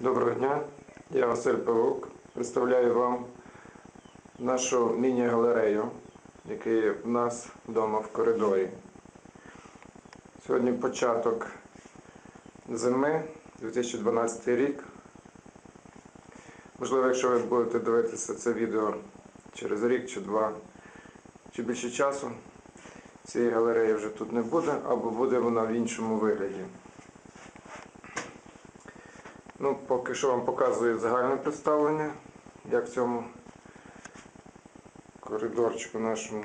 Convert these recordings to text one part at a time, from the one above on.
Доброго дня, я Василь Павук. Представляю вам нашу міні-галерею, яка є в нас вдома в коридорі. Сьогодні початок зими, 2012 рік. Можливо, якщо ви будете дивитися це відео через рік чи два, чи більше часу, цієї галереї вже тут не буде, або буде вона в іншому вигляді. Ну, поки що вам показую загальне представлення, як в цьому коридорчику нашому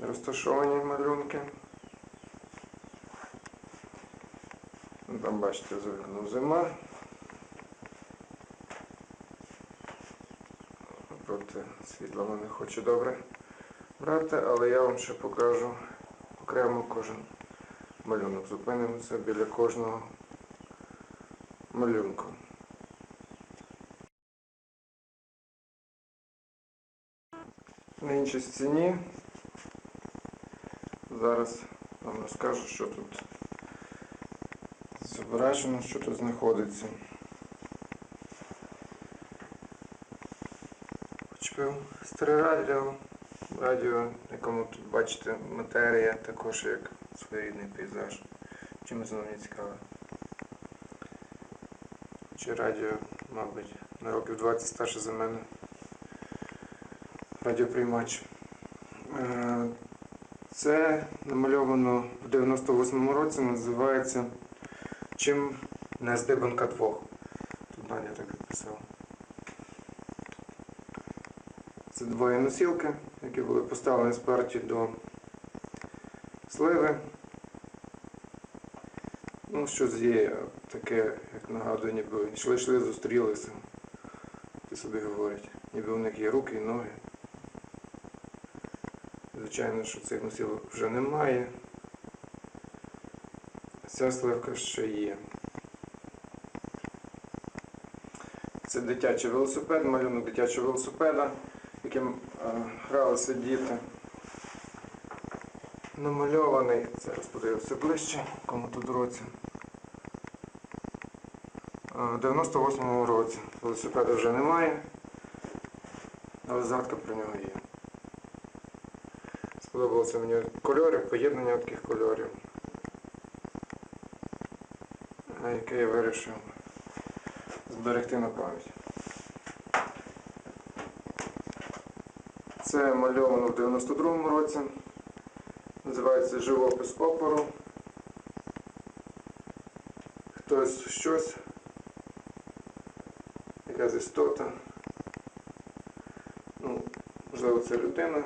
розташовані малюнки. Ну, Там бачите, за зима. Проте світла вона не хоче добре брати, але я вам ще покажу окремо кожен малюнок. Зупинимося біля кожного малюнку. На іншій стіні зараз вам розкажу, що тут зображено, що тут знаходиться. Почепив старе радіо, радіо, якому тут бачите матерія, також як своєрідний пейзаж. Чимось воно мені цікаве. Чи радіо, мабуть, на років 20 старше за мене. Радіоприймач. Е, Це намальовано в 98-му році, називається Чим не здибанка двох. Тут Надя так підписала. Це двоє носілки, які були поставлені сперті до сливи. Ну, щось є таке, як нагадую, ніби йшли, йшли, зустрілися. Ти собі говорять. Ніби у них є руки і ноги. Звичайно, що цих носілок вже немає. Ця сливка ще є. Це дитячий велосипед, малюнок дитячого велосипеда, яким е, гралися діти. Намальований, зараз подивився ближче, кому тут році. В 98-му році велосипеда вже немає, але згадка про нього є. Сподобалося мені кольори, поєднання таких кольорів, яке я вирішив зберегти на пам'ять. Це мальовано в 92-му році. Називається живопис опору. Хтось щось. Якась істота. Ну, можливо, це людина. Е,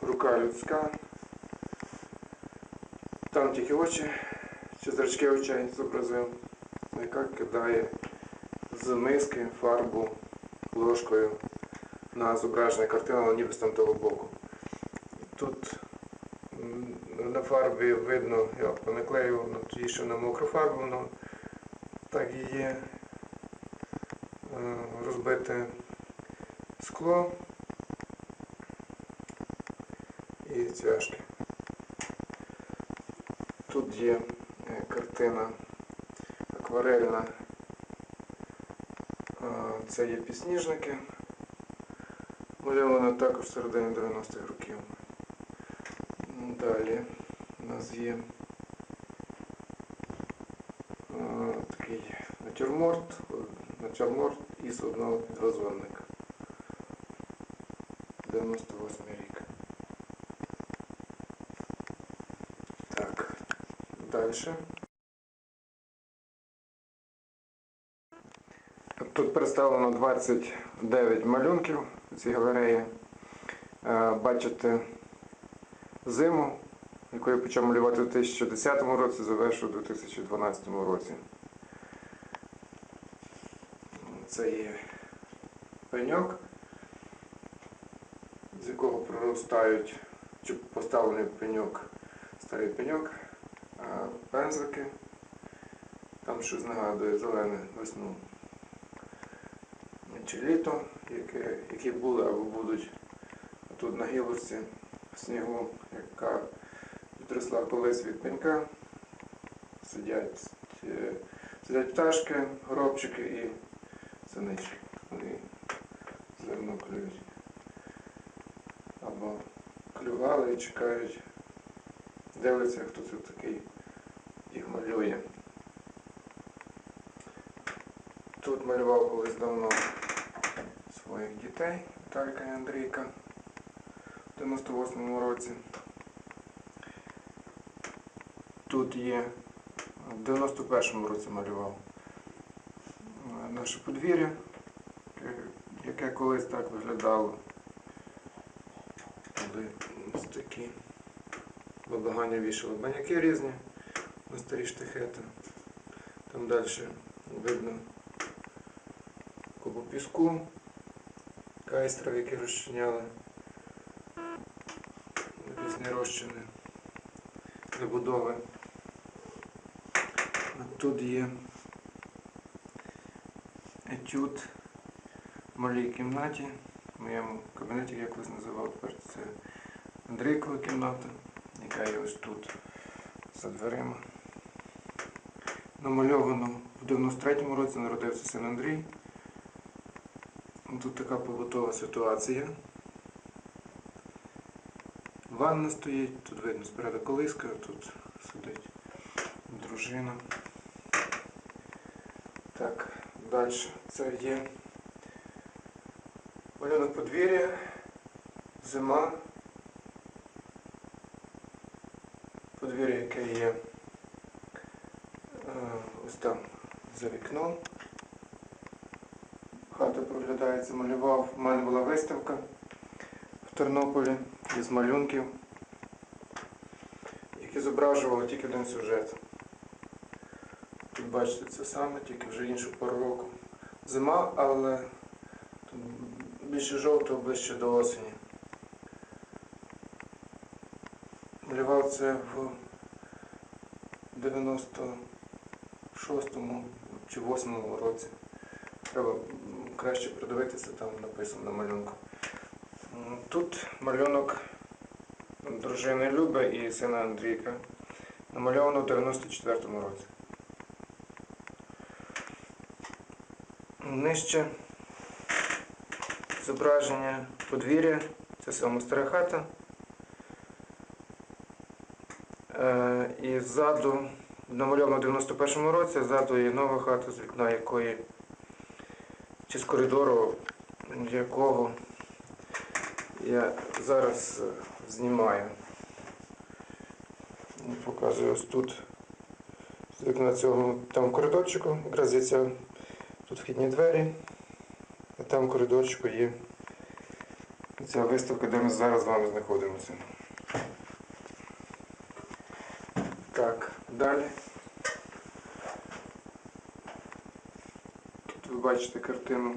Рука людська. Там тільки очі, чи зрачки очей зобразив, яка кидає з миски фарбу ложкою на зображення картини, але ніби з там того боку. Тут на фарбі видно, я ну, тоді ще на мокру фарбу, воно так і є е, розбите скло і цвяшки. Тут є е, картина акварельна. Е, Це є пісніжники. Мальована також в середині 90-х років. Далі у нас є е, такий натюрморт, натюрморт із одного газонника. 98 рік. Так, далі. Тут представлено 29 малюнків у цій галереї. Е, Бачите зиму, яку я почав малювати у 2010 році, завершив у 2012 році. Це є пеньок, з якого проростають, чи поставлений пеньок, старий пеньок, пензлики. Там щось нагадує зелене весну чи літо, яке, які були або будуть тут на гілочці снігу, яка відросла колись від пенька. сидять, е, сидять пташки, горобчики і синички. Вони зерно клюють. Або клювали і чекають, дивляться, хто це такий їх малює. Тут малював колись давно своїх дітей Віталька і Андрійка в 98-му році. Тут є в 91-му році малював наше подвір'я, яке- яке колись так виглядало. Були ось такі бабагані вішали баняки різні на старі штахети. Там далі видно кубу піску, кайстра, які розчиняли різні розчини для будови. А тут є етюд в малій кімнаті, в моєму кабінеті, як колись називав тепер це Андрійкова кімната, яка є ось тут за дверима. Намальовано в 93-му році народився син Андрій. Тут така побутова ситуація. Ванна стоїть, тут видно спереду колиска, тут сидить дружина. Так, далі. Це є малюнок подвір'я, зима. Подвір'я, яке є е, ось там за вікном. Хата проглядається, малював. У мене була виставка в Тернополі із малюнків, які зображували тільки один сюжет. Бачите це саме, тільки вже іншу пору року. Зима, але більше жовтого, ближче до осені. Малював це в 96-му чи 8-му році. Треба краще придивитися, там написано на малюнку. Тут малюнок дружини Люби і сина Андрійка. Намальовано в 94-му році. Нижче зображення подвір'я. Це село Стара хата. Е, І ззаду намальовано в 91-му році, ззаду є нова хата, з вікна якої чи з коридору, якого я зараз е, знімаю. Показую ось тут з вікна цього там коридорчику, якраз є ця тут вхідні двері, а там в коридорчику є ця виставка, де ми зараз з вами знаходимося. Так, далі. Тут ви бачите картину,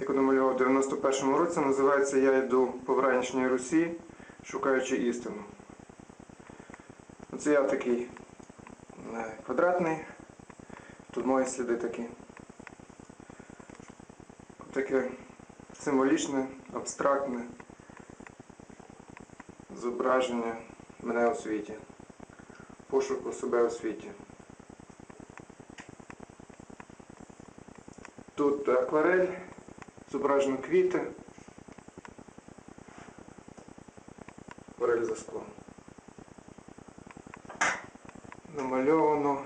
яку намалював у 91-му році, називається Я йду по вранішній Русі, шукаючи істину. Оце я такий е, квадратний, тут мої сліди такі. Таке символічне, абстрактне зображення мене у світі, пошуку себе у світі. Тут акварель, зображено квіти, акварель за склом. Намальовано,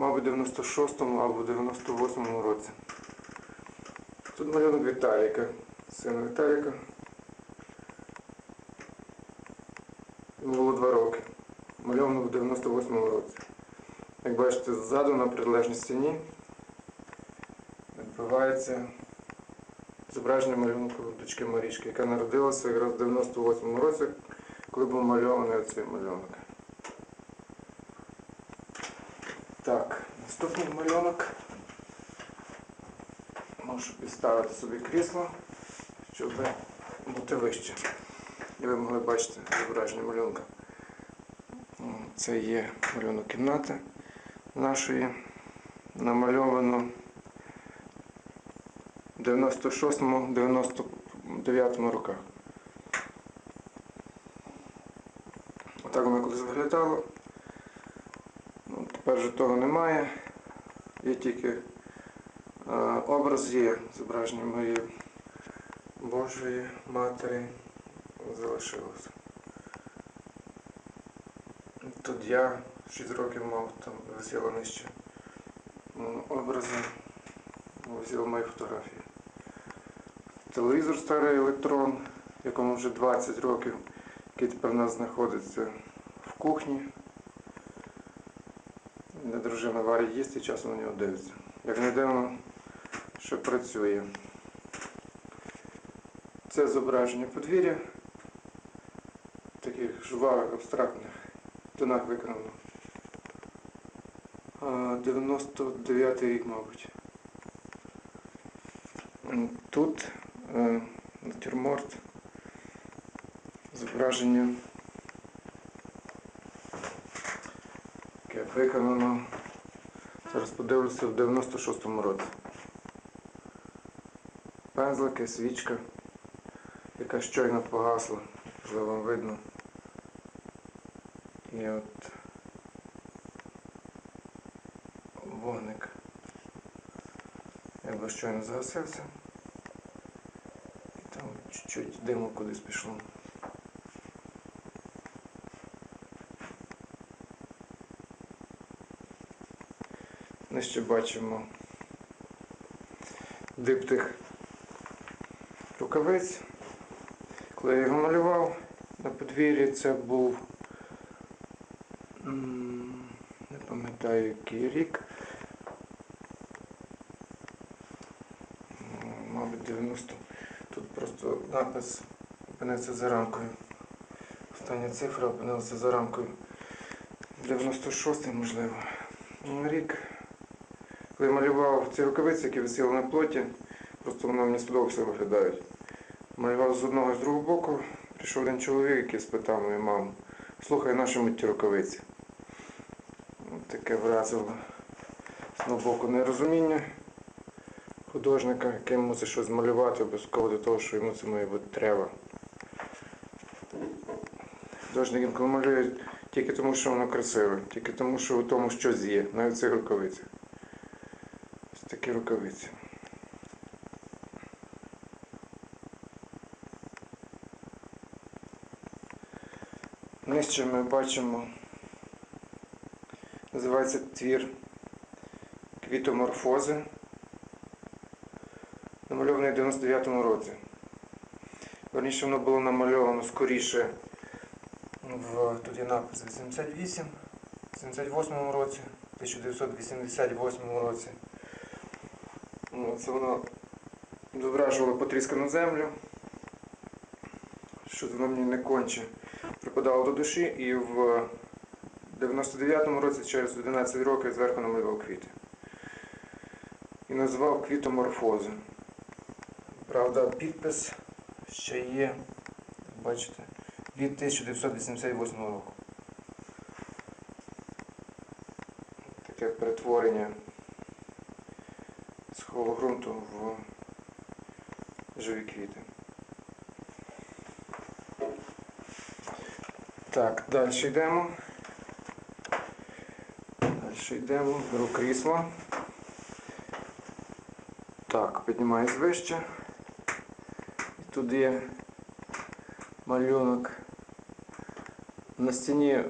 мабуть, в 96-му або 98-му році. Тут малюнок Віталіка, сина Віталіка. Йому було два роки. Мальовано в 98-му році. Як бачите, ззаду на протилежній стіні відбувається зображення малюнку дочки Марічки, яка народилася якраз в 98-му році, коли був мальований цей малюнок. Так, наступний малюнок. Можу підставити собі крісло, щоб бути вище. І ви могли бачити зображення малюнка. Це є малюнок кімнати нашої. Намальовано в 96-99 роках. Отак воно колись виглядало. Вже того немає. Є тільки е, образ є зображення моєї Божої Матері залишилося. Тут я 6 років мав, там висіла нижче образи, висіли мої фотографії. Телевізор старий електрон, якому вже 20 років, який тепер у нас знаходиться в кухні. Дружина варить їсти часом на нього дивиться. Як не дивно, що працює. Це зображення подвір'я, таких жвавих, абстрактних тонах виконано. 99-й рік, мабуть. Тут е, натюрморт, зображення, яке виконано, зараз подивлюся, в 96-му році. Пензлики, свічка, яка щойно погасла, можливо вам видно. І от вогник. Якби щойно загасився. І там чуть-чуть диму кудись пішло. Нижче бачимо диптих рукавиць. Коли я його малював на подвір'ї, це був не пам'ятаю який рік. Мабуть, 90. Тут просто напис опинився за рамкою. Остання цифра опинилася за рамкою. 96-й можливо. Ну, Рік. Коли малював ці рукавиці, які висіли на плоті, просто воно мені сподобалося виглядають. Малював з одного і з другого боку. Прийшов один чоловік, який спитав мою маму, слухай, наші мені ті рукавиці. Таке вразило з одного боку нерозуміння художника, який мусить щось малювати обов'язково до того, що йому це має бути треба. Художник інколи малює тільки тому, що воно красиве, тільки тому, що у тому щось є, навіть в цих рукавицях. Такі рукавиці. Нижче ми бачимо, називається твір квітоморфози, намальований в 99-му році. Верніше воно було намальовано скоріше в тут є напис 88, в 78 році, 1988 році. Ну, Це воно зображувало потріскану землю, що воно мені не конче припадало до душі і в 99-му році, через 11 років, зверху намалював квіти. І назвав квітоморфози. Правда, підпис ще є, бачите, від 1988 року. Таке перетворення сухого ґрунту в живі квіти. Так, далі йдемо. Далі йдемо, беру крісло. Так, піднімаюсь вище. І тут є малюнок на стіні е,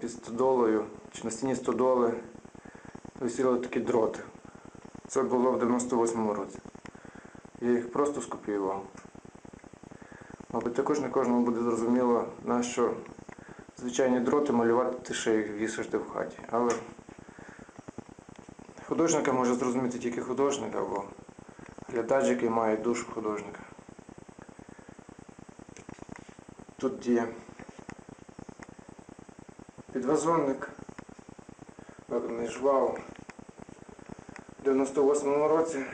під стодолою, чи на стіні стодоли висіли такі дроти. Це було в 98-му році. Я їх просто скопіював. Мабуть, також не кожному буде зрозуміло, на що звичайні дроти малювати ти ще їх вісити в хаті. Але художника може зрозуміти тільки художник або глядач, який має душу художника. Тут є підвазонник, виконаний жваво. 98-му році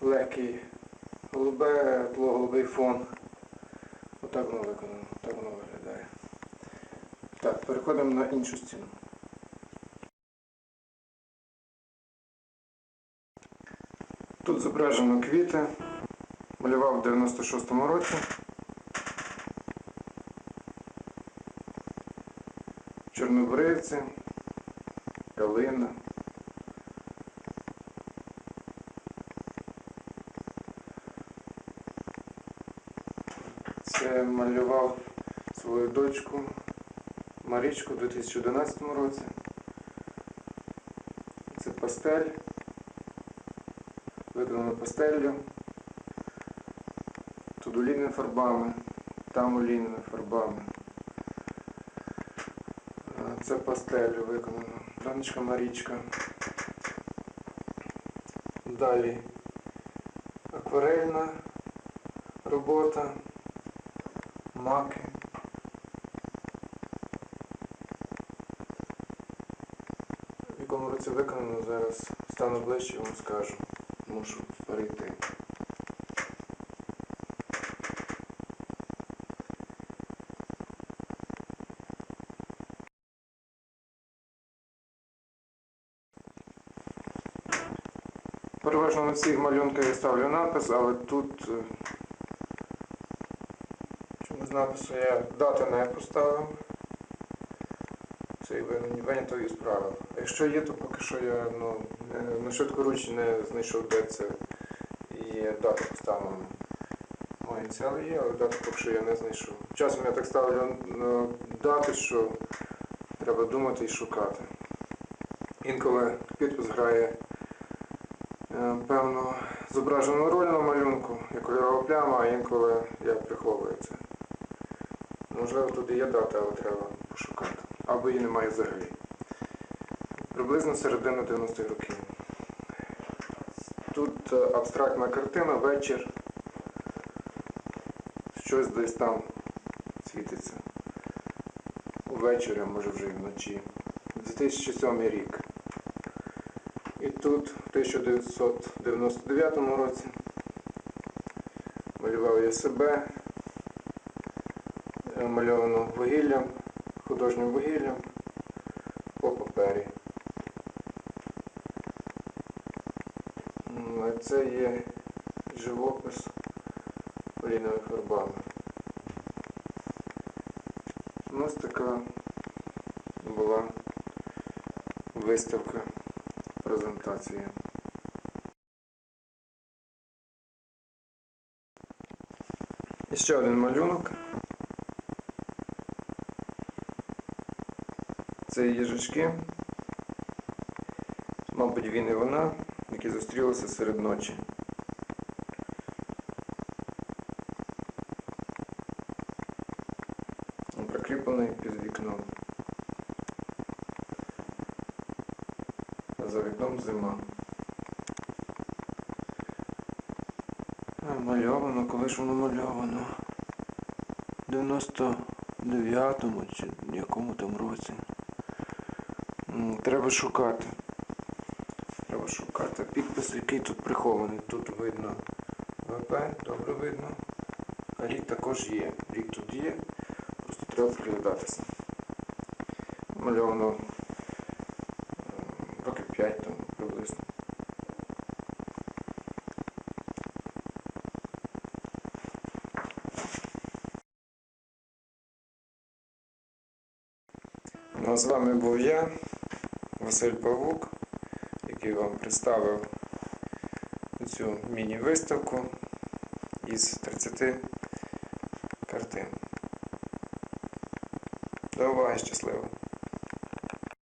легкий, голубе, тло, голубий фон. Отак воно виконано, так воно виглядає. Так, переходимо на іншу стіну. Тут зображено квіти. Малював в 96-му році. Чорнобривці, калина. Це малював свою дочку Марічку у 2011 році. Це пастель. Виконано пастеллю. Тут олійними фарбами, там олійними фарбами. Це пастелью виконано. Донечка Марічка. Далі акварельна робота, маки. В якому році виконано, зараз стану ближче вам скажу. Мушу перейти. Переважно на всіх малюнках я ставлю напис, але тут е, чомусь напису я дати не поставив. Це і вин- із правил. А якщо є, то поки що я ну, на швидкоруч не знайшов, де це є дата поставлена. Мої ініціали є, але дату поки що я не знайшов. Часом я так ставлю на дати, що треба думати і шукати. Інколи підпис грає е, певну зображену роль на малюнку, як кольорова пляма, а інколи я приховую це. Можливо, тут є дата, але треба пошукати. Або її немає взагалі. Приблизно середина 90-х років. Тут е, абстрактна картина, вечір. Щось десь там світиться. Увечері, може вже і вночі. 2007 рік. Тут, в 1999 році, малював я себе, е, мальовано вугіллям, художнім вугіллям по папері. Це є живопис олійними фарбами. Ну, Ось така була виставка, презентація. І ще один малюнок. Це їжачки. Мабуть, він і вона, які зустрілися серед ночі. Він Прикріплений під вікном. А за вікном зима. Мальовано, коли ж воно мальовано? В 99-му чи якому там році. Треба шукати. Треба шукати. Підпис, який тут прихований. Тут видно ВП, добре видно. А рік також є. Рік тут є. Просто треба приглядатися. Мальовано м, років 5 тому приблизно. Ну, а з вами був я, Василь Павук, який вам представив цю міні-виставку із 30 картин. До уваги, щасливо!